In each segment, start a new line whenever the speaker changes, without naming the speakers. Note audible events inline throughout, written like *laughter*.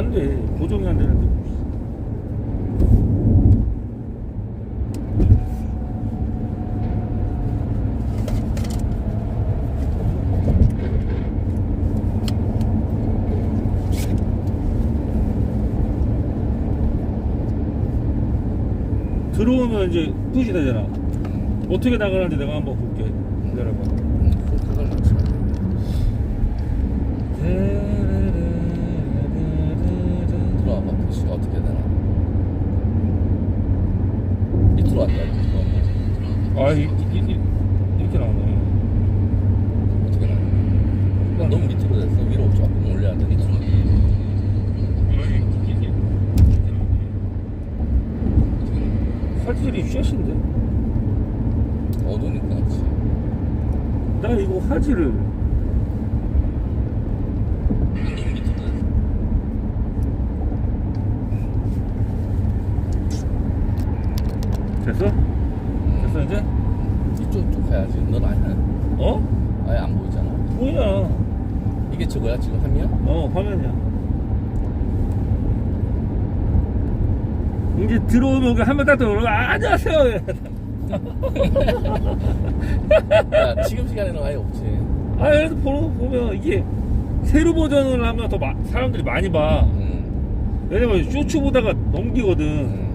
안 돼. 고정이 안 되는데. 들어오면 이제 푸시 되잖아. 어떻게 나가는지 내가 한번 볼게. 기다려봐.
그걸 맞춰야 돼. 표시가 어떻게 되나? 밑으로 왔다. 이거.
아, 이, 이, 이, 이렇게 나오네.
어떻게 나와? 그냥 너무 밑으로 됐어. 위로 조금 올려야 돼. 밑으로.
화질이 쉐신데?
어두우니까 그렇지.
나 이거 화질을
너무 밑으로 됐어.
됐어? 됐어 이제?
이쪽 쪽 가야지. 넌 아니야.
어?
아예 안 보이잖아.
뭐야?
이게 저거야 지금 화면?
어 화면이야. 이제 들어오면 여기 한번 딱 들어오고 아, 안녕하세요. *laughs*
야 지금 시간에는 아예 없지.
아 그래도 보는 보면 이게 새로 버전을 하면 더 마- 사람들이 많이 봐.
응.
왜냐면 쇼츠 보다가 넘기거든.
응.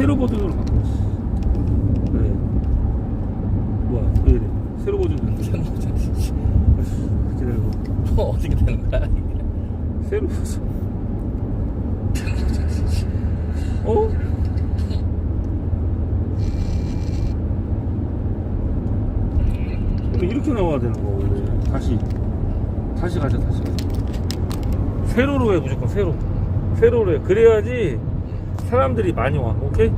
새로 버전으로 바꿨어. 그래. 뭐야? 왜 이래? 새로 버전. 기다려봐.
또 어떻게 되는 거야?
새로 버전. 어? 원래 이렇게 나와야 되는 거 원래. 다시. 다시 가자 다시 가자. 세로로 해 무조건 세로. 세로로 해. 그래야지 사람들이 많이 와. 오케이?